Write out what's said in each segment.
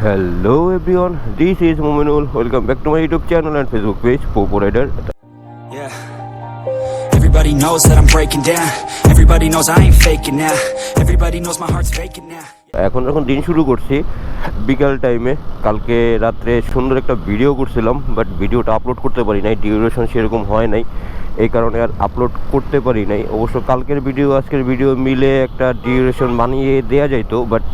Hello everyone, this is is Welcome back to my YouTube channel and Facebook page, page পোপো Yeah, Everybody knows that I'm breaking down. Everybody knows I ain't faking now. Everybody knows my heart's faking now. এখন যখন দিন শুরু করছি, বিকাল টাইমে কালকে রাত্রে সুন্দর একটা ভিডিও করছিলাম বাট ভিডিওটা আপলোড করতে পারি নাই ডিউরেশন সেরকম হয় নাই, এই কারণে আর আপলোড করতে পারি নাই। অবশ্য কালকের ভিডিও আজকের ভিডিও মিলে একটা ডিউরেশন বানিয়ে দেওয়া যাইতো বাট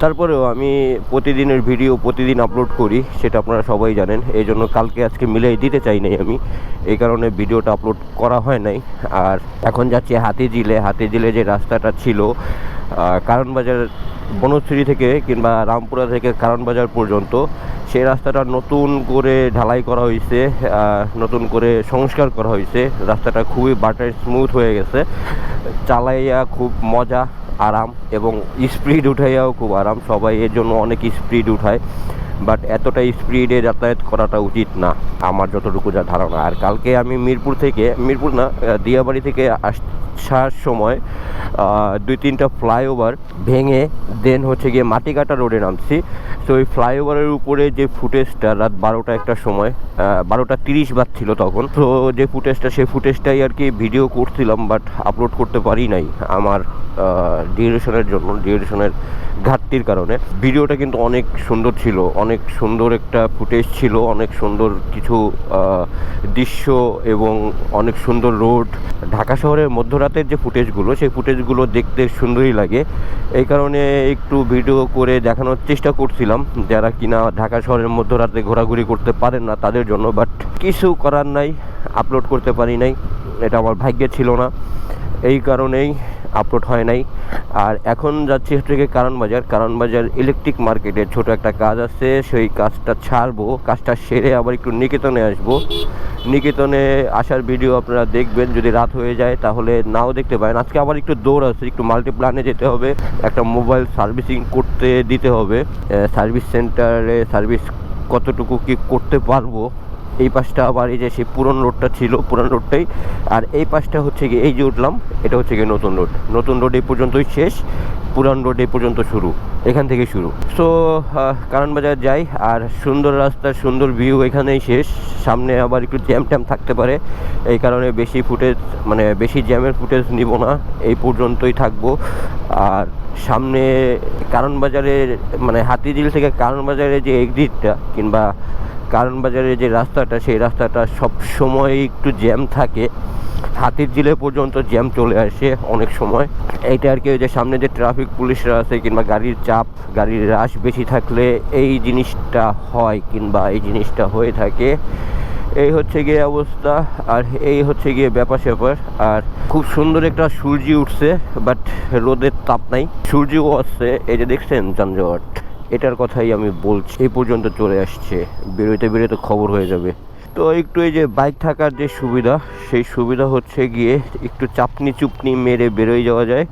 তারপরেও আমি প্রতিদিনের ভিডিও প্রতিদিন আপলোড করি, সেটা আপনারা সবাই জানেন। এই জন্য কালকে, আজকে মিলিয়ে দিতে চাই নাই আমি। এই কারণে ভিডিওটা আপলোড করা হয় নাই। আর এখন যাচ্ছি হাতিঝিলে। হাতিঝিলে যে রাস্তাটা ছিল আহ, কারণ বাজার বনশ্রী থেকে কিংবা রামপুরা থেকে কারণবাজার পর্যন্ত সেই রাস্তাটা নতুন করে ঢালাই করা হয়েছে নতুন করে সংস্কার করা হয়েছে। রাস্তাটা খুবই বাটার স্মুথ হয়ে গেছে। চালাইয়া খুব মজা আরাম এবং স্পিড উঠাইয়াও খুব আরাম। সবাই এর জন্য অনেক স্পিড উঠায়। বাট এতটা স্পিডে যাতায়াত করাটা উচিত না, আমার যতটুকু যা ধারণা। আর কালকে আমি মিরপুর থেকে, মিরপুর না দিয়াবাড়ি থেকে আসার সময় দুই তিনটা ফ্লাইওভার ভেঙে দেন হচ্ছে গিয়ে মাটিকাটা রোডে নামছি। তো ওই ফ্লাইওভারের উপরে যে ফুটেজটা রাত বারোটা একটা সময় বারোটা তিরিশ বাজছিল তখন। তো যে ফুটেজটা সেই ফুটেজটাই আর কি ভিডিও করছিলাম বাট আপলোড করতে পারি নাই আমার ডিউরেশনের জন্য ডিউরেশনের ঘাটতির কারণে। ভিডিওটা কিন্তু অনেক সুন্দর ছিল অনেক সুন্দর একটা ফুটেজ ছিল, অনেক সুন্দর কিছু দৃশ্য এবং অনেক সুন্দর রোড ঢাকা শহরের মধ্যরাতের যে ফুটেজগুলো সেই ফুটেজগুলো দেখতে সুন্দরই লাগে। এই কারণে একটু ভিডিও করে দেখানোর চেষ্টা করছিলাম। যারা কিনা ঢাকা শহরের মধ্যরাতে ঘোরাঘুরি করতে পারেন না, তাদের জন্য বাট কিছু করার নাই আপলোড করতে পারি নাই। এটা আমার ভাগ্যে ছিল না। এই কারণেই আপলোড হয় নাই। আর এখন যাচ্ছি হচ্ছে গিয়ে কারণ বাজার। কারণ বাজার ইলেকট্রিক মার্কেটে ছোট একটা কাজ আছে, সেই কাজটা ছাড়বো, কাজটা সেরে আবার একটু নিকেতনে আসব। নিকেতনে আসার ভিডিও আপনারা দেখবেন, যদি রাত হয়ে যায়, তাহলে নাও দেখতে পারেন। আজকে আবার একটু দৌড় আছে, একটু মাল্টিপ্লানে যেতে হবে। একটা মোবাইল সার্ভিসিং করতে দিতে হবে। সার্ভিস সেন্টারে সার্ভিস কতটুকু কি করতে পারব এই পাশটা আবার এই যে সেই পুরন রোডটা ছিল, পুরন রোডটাই। আর এই পাশটা হচ্ছে গিয়ে এই যে উঠলাম, এটা হচ্ছে গিয়ে নতুন রোড। নতুন রোড এই পর্যন্তই শেষ, পুরান রোড এই পর্যন্ত শুরু, এখান থেকে শুরু। সো কারণ বাজার যাই, আর সুন্দর রাস্তার সুন্দর ভিউ এখানেই শেষ। সামনে আবার একটু জ্যাম ট্যাম থাকতে পারে, এই কারণে বেশি ফুটেজ মানে বেশি জ্যামের ফুটেজ নিব না, এই পর্যন্তই থাকব। আর সামনে কারণ বাজারের মানে হাতিঝিল থেকে কারণ বাজারের যে এক্সিটটা কিংবা কারণ বাজারের যে রাস্তাটা, সেই রাস্তাটা সব সময় একটু জ্যাম থাকে। হাতির জিলে পর্যন্ত জ্যাম চলে আসে অনেক সময়। এইটা আর কি ওই যে সামনে যে ট্রাফিক পুলিশরা আছে কিংবা গাড়ির চাপ, গাড়ির রাশ বেশি থাকলে এই জিনিসটা হয় কিংবা এই জিনিসটা হয়ে থাকে। এই হচ্ছে গিয়ে অবস্থা, আর এই হচ্ছে গিয়ে ব্যাপার স্যাপার। আর খুব সুন্দর একটা সূর্য উঠছে বাট রোদের তাপ নাই। সূর্যও আসছে, এই যে দেখছেন যানজট। এটার কথাই আমি বলছি। এই পর্যন্ত চলে আসছে। বেরোতে বেরোতে খবর হয়ে যাবে। তো একটু এই যে বাইক থাকার যে সুবিধা, সেই সুবিধা হচ্ছে গিয়ে একটু চাপনি চুপনি মেরে বেরোয় যাওয়া যায়।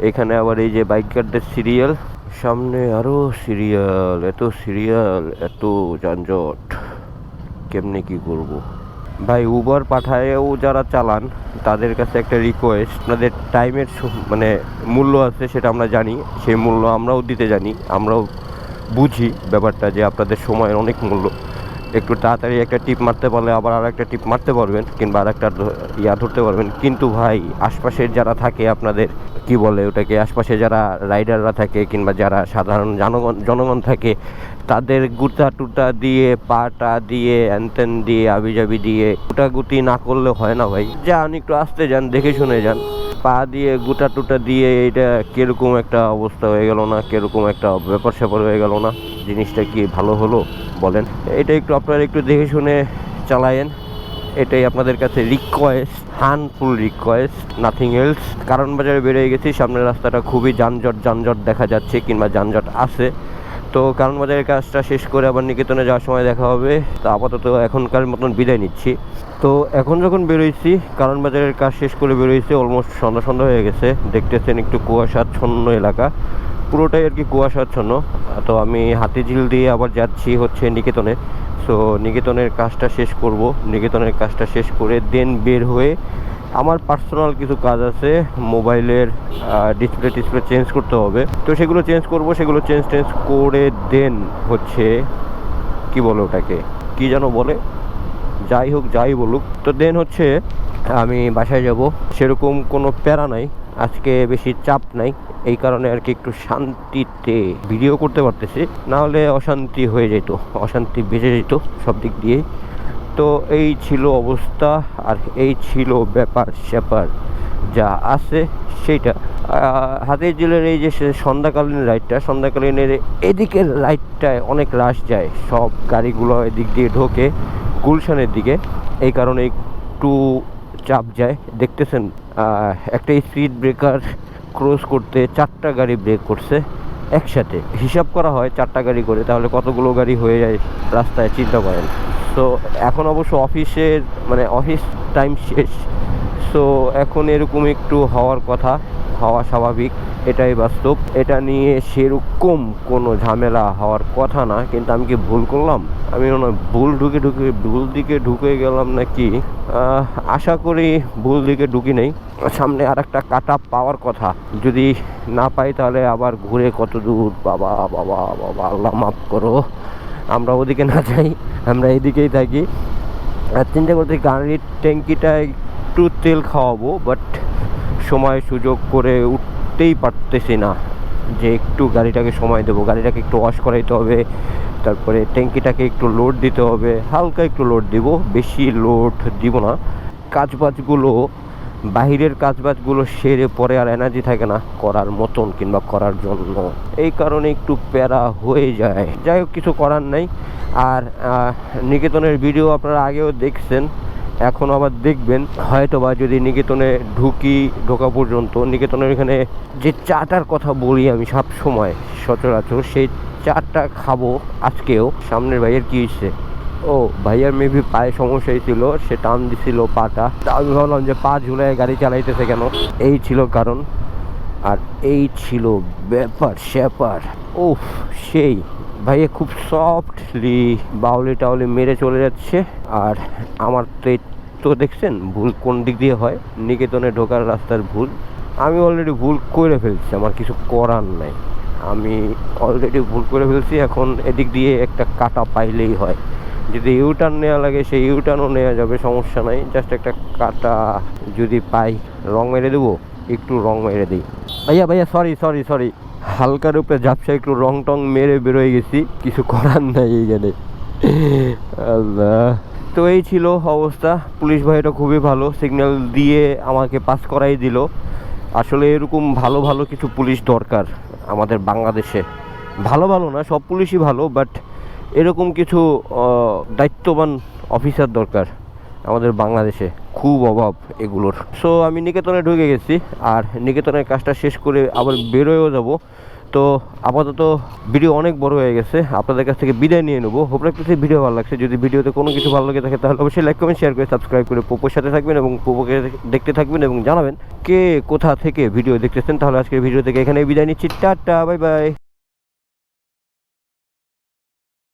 এখানে আবার এই যে বাইকারদের সিরিয়াল। সামনে আরও সিরিয়াল, এত সিরিয়াল, এত যানজট। কেমনে কি করব? ভাই উবার পাঠায়েও যারা চালান, তাদের কাছে একটা রিকোয়েস্ট আপনাদের টাইমের মানে মূল্য আছে, সেটা আমরা জানি। সেই মূল্য আমরাও দিতে জানি। আমরাও বুঝি ব্যাপারটা যে আপনাদের সময়ের অনেক মূল্য। একটু তাড়াতাড়ি একটা টিপ মারতে পারলে আবার আর একটা টিপ মারতে পারবেন কিংবা আর একটা ইয়া ধরতে পারবেন। কিন্তু ভাই, আশপাশের যারা থাকে আপনাদের কি বলে ওটাকে, আশপাশে যারা রাইডাররা থাকে কিংবা যারা সাধারণ জনগণ জনগণ থাকে, তাদের গুটা টুটা দিয়ে, পাটা দিয়ে অ্যানতেন দিয়ে, আবিজাবি দিয়ে, গুটাগুটি না করলে হয় না ভাই। যান, একটু আসতে যান, দেখে শুনে যান। পা দিয়ে গুটা টুটা দিয়ে এটা কীরকম একটা অবস্থা হয়ে গেল না, কীরকম একটা ব্যাপার স্যাপার হয়ে গেল না? জিনিসটা কি ভালো হলো? বলেন। এটা একটু আপনারা একটু দেখে শুনে চালায়েন। এটাই আপনাদের কাছে request humble request nothing else কারণ বাজারে বেরিয়ে গেছি, সামনের রাস্তাটা খুবই যানজট যানজট দেখা যাচ্ছে কিংবা যানজট আছে। তো কারণ বাজারের কাজটা শেষ করে আবার নিকেতনে যাওয়ার সময় দেখা হবে। তো আপাতত এখনকার মতন বিদায় নিচ্ছি। তো এখন যখন বেরোইছি, কারণ বাজারের কাজ শেষ করে বেরোইছি অলমোস্ট সন্ধ্যা সন্ধ্যা হয়ে গেছে। দেখতেছেন একটু কুয়াশাচ্ছন্ন এলাকা। পুরোটাই আর কি কুয়াশাচ্ছন্ন। তো আমি হাতিঝিল দিয়ে আবার যাচ্ছি হচ্ছে নিকেতনে। সো নিকেতনের কাজটা শেষ করব। নিকেতনের কাজটা শেষ করে দেন বের হয়ে আমার পার্সোনাল কিছু কাজ আছে। মোবাইলের ডিসপ্লে টিসপ্লে চেঞ্জ করতে হবে। তো সেগুলো চেঞ্জ করব, সেগুলো চেঞ্জ টেঞ্জ করে দেন হচ্ছে কি বলে ওটাকে? কি যেন বলে? যাই হোক, যাই বলুক। তো দেন হচ্ছে আমি বাসায় যাব। সেরকম কোনো প্যারা নাই। আজকে বেশি চাপ নাই, এই কারণে আর কি একটু শান্তিতে ভিডিও করতে পারতেছি। না হলে অশান্তি হয়ে যেত, অশান্তি বেজে যেত সব দিক দিয়েই। তো এই ছিল অবস্থা, আর এই ছিল ব্যাপার স্যাপার যা আছে সেইটা। হাতের জেলের এই যে সন্ধ্যাকালীন লাইটটা সন্ধ্যাকালীনের এদিকের লাইটটায় অনেক রাশ যায়। সব গাড়িগুলো এদিক দিয়ে ঢোকে গুলশানের দিকে। এই কারণে একটু চাপ যায়। দেখতেছেন একটা স্পিড ব্রেকার ক্রস করতে চারটা গাড়ি ব্রেক করছে একসাথে। হিসাব করা হয় চারটা গাড়ি করে, তাহলে কতগুলো গাড়ি হয়ে যায় রাস্তায়, চিন্তা করেন। সো এখন অবশ্য অফিসের মানে অফিস টাইম শেষ। সো এখন এরকম একটু হওয়ার কথা। হওয়া স্বাভাবিক, এটাই বাস্তব। এটা নিয়ে সেরকম কোনো ঝামেলা হওয়ার কথা না, কিন্তু আমি কি ভুল করলাম? আমি মনে ভুল ঢুকে ঢুকে, ভুল দিকে ঢুকে গেলাম নাকি? আশা করি ভুল দিকে ঢুকি নেই। সামনে আর একটা কাটা পাওয়ার কথা। যদি না পাই তাহলে আবার ঘুরে কত দূর? বাবা বাবা বাবা, আল্লাহ মাফ করো। আমরা ওদিকে না যাই, আমরা এদিকেই থাকি। আর চিন্তা করতে গাড়ির ট্যাঙ্কিটা একটু তেল খাওয়াবো বাট সময় সুযোগ করে উঠতেই পারতেছি না যে একটু গাড়িটাকে সময় দেবো। গাড়িটাকে একটু ওয়াশ করাইতে হবে, তারপরে ট্যাঙ্কিটাকে একটু লোড দিতে হবে। হালকা একটু লোড দিব, বেশি লোড দিব না। কাজবাজগুলো, বাহিরের কাজবাজগুলো সেরে পরে আর এনার্জি থাকে না করার মতন কিংবা করার জন্য। এই কারণে একটু প্যারা হয়ে যায়। যাই হোক, কিছু করার নাই। আর নিকেতনের ভিডিও আপনারা আগেও দেখছেন। এখন আবার দেখবেন হয়তো বা যদি নিকেতনে ঢুকি ঢোকা পর্যন্ত, নিকেতনের এখানে যে চাটার কথা বলি আমি সব সময় সচরাচর, সেই চাটা খাব আজকেও। সামনের ভাইয়ের কি হচ্ছে ও, ভাইয়ার মেবি পায়ে সমস্যা ছিল, সে টান দিছিল পাটা। তা আমি ভাবলাম যে পা ঝুলায় গাড়ি চালাইতেছে কেন? এই ছিল কারণ। আর এই ছিল ব্যাপার, স্যাপার। ও সেই। ভাইয়া খুব সফটলি বাউলি টাউলি মেরে চলে যাচ্ছে। আর আমার তো তো দেখছেন, ভুল কোন দিক দিয়ে হয়? নিকেতনে ঢোকার রাস্তার ভুল। আমি অলরেডি ভুল করে ফেলছি, আমার কিছু করার নাই। আমি অলরেডি ভুল করে ফেলছি, এখন এদিক দিয়ে একটা কাটা পাইলেই হয়। যদি ইউটার্ন নেওয়া লাগে, সেই ইউটার্নও নেওয়া যাবে, সমস্যা নাই। জাস্ট একটা কাটা যদি পাই, রং মেরে দেবো? একটু রং মেরে দিই। ভাইয়া ভাইয়া সরি সরি সরি হালকার উপরে ঝাপসা একটু রং টং মেরে বেরোয় গেছি, কিছু করার নাই এইখানে। আল্লাহ। তো এই ছিল অবস্থা। পুলিশ ভাইটা খুবই ভালো, সিগন্যাল দিয়ে আমাকে পাস করাই দিল। আসলে এরকম ভালো ভালো কিছু পুলিশ দরকার আমাদের বাংলাদেশে। ভালো ভালো না, সব পুলিশই ভালো বাট এরকম কিছু দায়িত্ববান অফিসার দরকার আমাদের বাংলাদেশে। খুব অভাব এগুলোর। সো আমি নিকেতনে ঢুকে গেছি আর নিকেতনের কাজটা শেষ করে আবার বেরোয়ও যাব। তো, আপাতত ভিডিও অনেক বড় হয়ে গেছে, আপনাদের কাছ থেকে বিদায় নিয়ে নেব। হোপ রাখতেছি ভিডিও ভালো লাগছে। যদি ভিডিওতে কোনো কিছু ভালো লাগে থাকে, তাহলে অবশ্যই লাইক কমেন্ট শেয়ার করে সাবস্ক্রাইব করে পোপোর সাথে থাকবেন এবং পোপোকে দেখতে থাকবেন এবং জানাবেন কে কোথা থেকে ভিডিও দেখতেছেন। তাহলে আজকের ভিডিও থেকে এখানে বিদায় নিচ্ছি। Tata bye bye